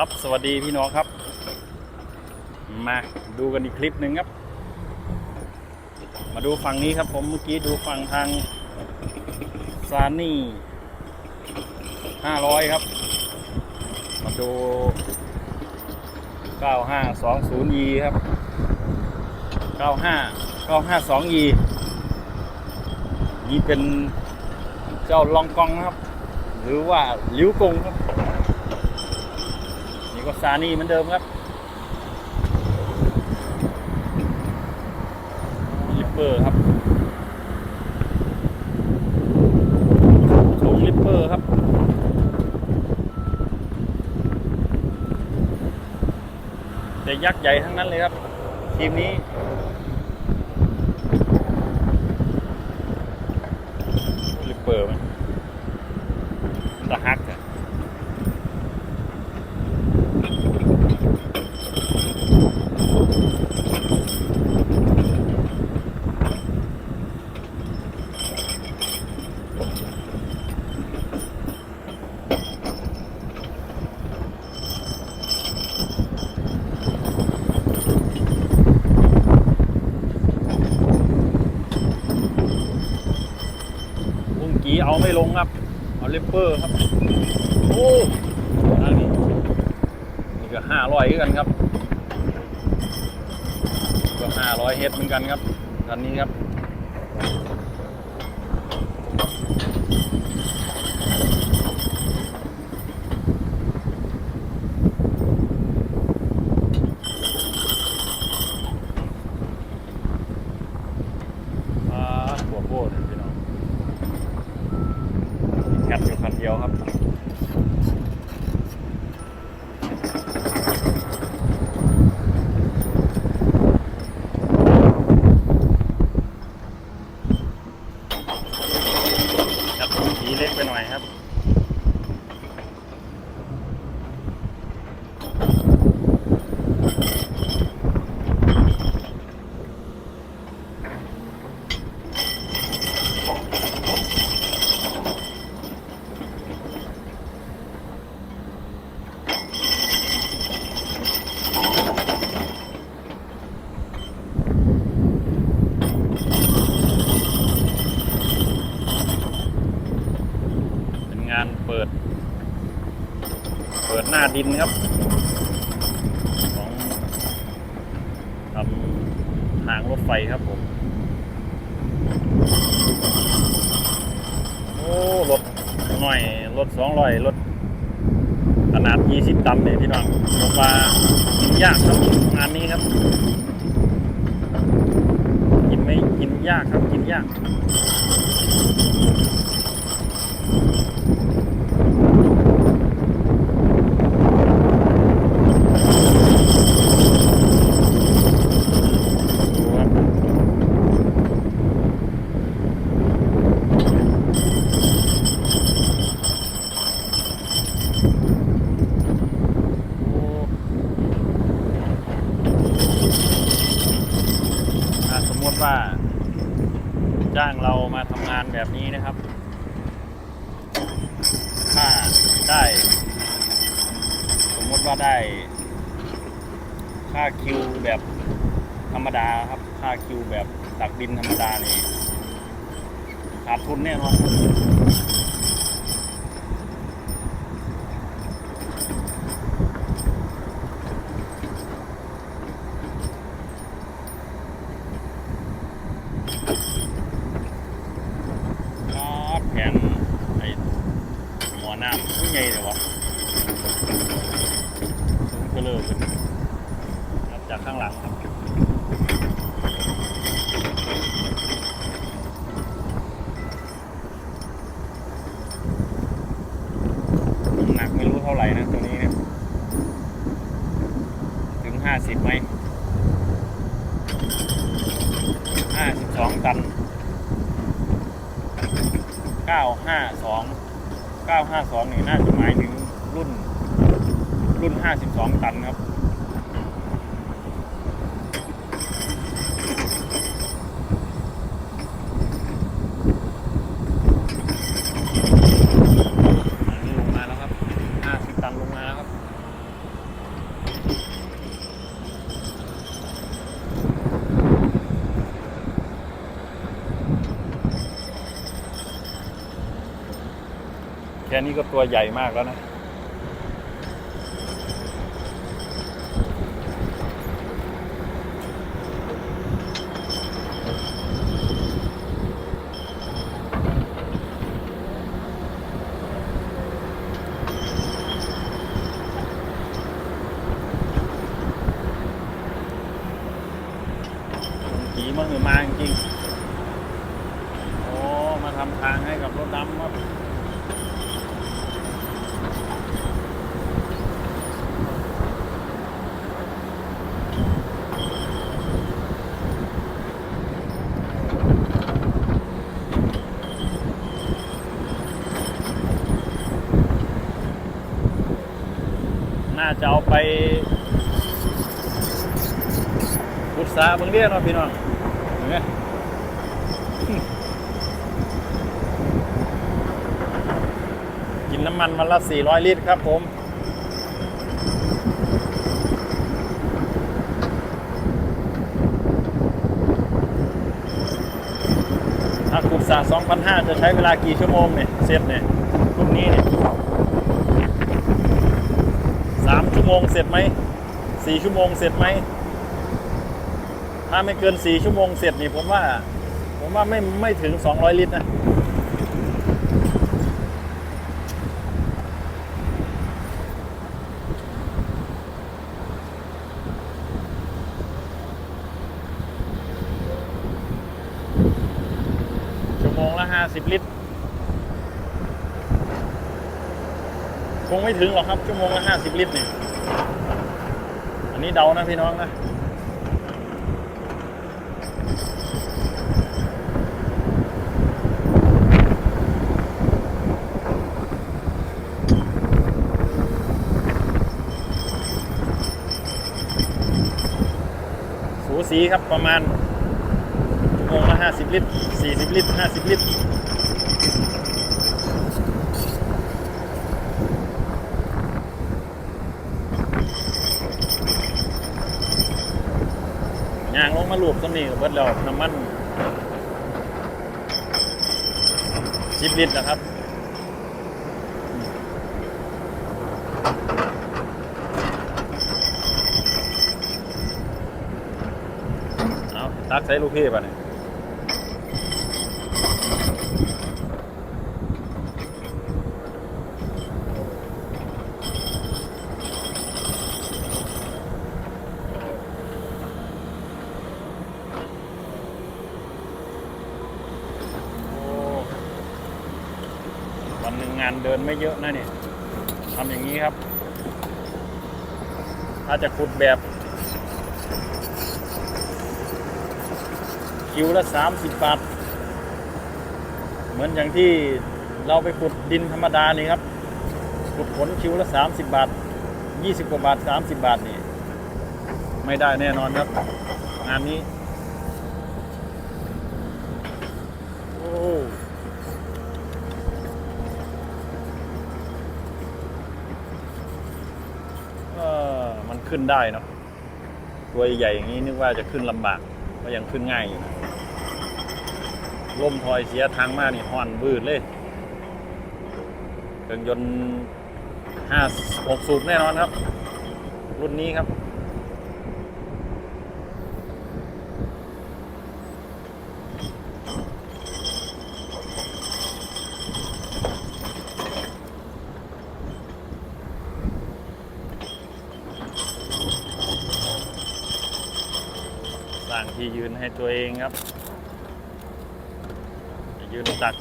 ครับสวัสดีพี่น้องครับ มาดูกันอีกคลิปหนึ่งครับ มาดูฝั่งนี้ครับผมเมื่อกี้ดูฝั่งทางซานนี่ห้าร้อยครับ มาดู 9520e ครับ95 952e นี่เป็นเจ้าลองกองครับ หรือว่าลิ้วกงครับ นี่ก็ซานีเหมือนเดิมครับลิปเปอร์ครับถุงลิปเปอร์ครับแต่ยักษ์ใหญ่ทั้งนั้นเลยครับ ทีมนี้ลิปเปอร์มันตะฮักอะ ไม่ลงครับ เอาเลปเปอร์ครับ โอ้อันนี่นี่ก็ห้าร้อยกันครับ ก็ห้าร้อยเฮดเหมือนกันครับคันนี้ครับ อ่าหัวโบดพี่น้องแคทอยู่คัน เดียวครับครับสีเล็กไปหน่อยครับ เป็นงานเปิด เปิด หน้าดินครับ ของทำทางรถไฟครับผม โอ้รถหน่อยรถสองร้อยรถขนาด 20 ตันเลยพี่น้องผมว่ากินยากครับงานนี้ครับ กินไม่กินยากครับกินยาก ดูครับโอ้ถ้าสมมติว่า จ้างเรามาทำงานแบบนี้นะครับ ถ้าได้ สมมติว่าได้ ค่าคิวแบบธรรมดาครับ ค่าคิวแบบตักดินธรรมดานี่ขาดทุนแน่นอน แผนไอ้หมอน้ำผู้ใหญ่เลยวะสูงเทเลอร์ขึ้นครับจากข้างหลังครับหนักไม่รู้เท่าไหร่นะตัวนี้เนี่ยถึงห้าสิบไหมห้าสิบสองตันเก้า ห้าสองเก้าห้าสองนี่น่าจะหมายถึงรุ่นรุ่นห้าสิบสองตันครับ อันนี้ลงมาแล้วครับ 50 ตันลงมาแล้วครับ ค่นี้ก็ตัวใหญ่มากแล้วนะ ขี่มาหือมาจริงๆโอ้ มาทำทางให้กับรถดำครับ น่าจะเอาไปพุทธาบิ่งเรียนเนาะพี่น้องเห็นไหมกินน้ำมันวันละ 400 ลิตรครับผมถ้าขุดสระ2,500 จะใช้เวลากี่ชั่วโมงเนี่ย เสร็จเนี่ยรุ่นนี้เนี่ย ชั่วโมงเสร็จไหมสี่ชั่วโมงเสร็จไหมถ้าไม่เกินสี่ชั่วโมงเสร็จนี่ผมว่า ผมว่าไม่ไม่ถึง200ลิตรนะชั่วโมงละ50ลิตร คงไม่ถึงหรอกครับชั่วโมงละ50ลิตรเนี่ย อันนี้เดานะพี่น้องนะสูสีครับประมาณชั่วโมงละ50 ลิตร 40 ลิตร 50 ลิตร ย่าง ลงมาลูบตรงนี้ก็เบิดแล้วน้ำมันสิบลิตรนะครับเอาตักใส่ลูกพี่ป่ะเนี่ยโอ้วันหนึ่งงานเดินไม่เยอะนะเนี่ยทำอย่างนี้ครับถ้าจะขุดแบบ คิวละสามสิบบาท เหมือนอย่างที่เราไปขุดดินธรรมดานี่ครับ ขุดขนคิวละสามสิบบาทยี่สิบกว่าบาทสามสิบบาทนี่ไม่ได้แน่นอนครับ งานนี้ โอ้อมัน ขึ้นได้เนาะตัวใหญ่อย่างนี้นึกว่าจะขึ้นลำบากก็ยังขึ้นง่ายอยู่นะล่มถอยเสียทางมากนี่ห่อนบืดเลยเครื่องยนต์ห้าหกสูบแน่นอนครับ รุ่นนี้ครับ ที่ยืนให้ตัวเองครับ ยืนตัก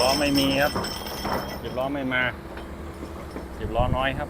ล้อไม่มีครับ สิบล้อไม่มาสิบล้อน้อยครับ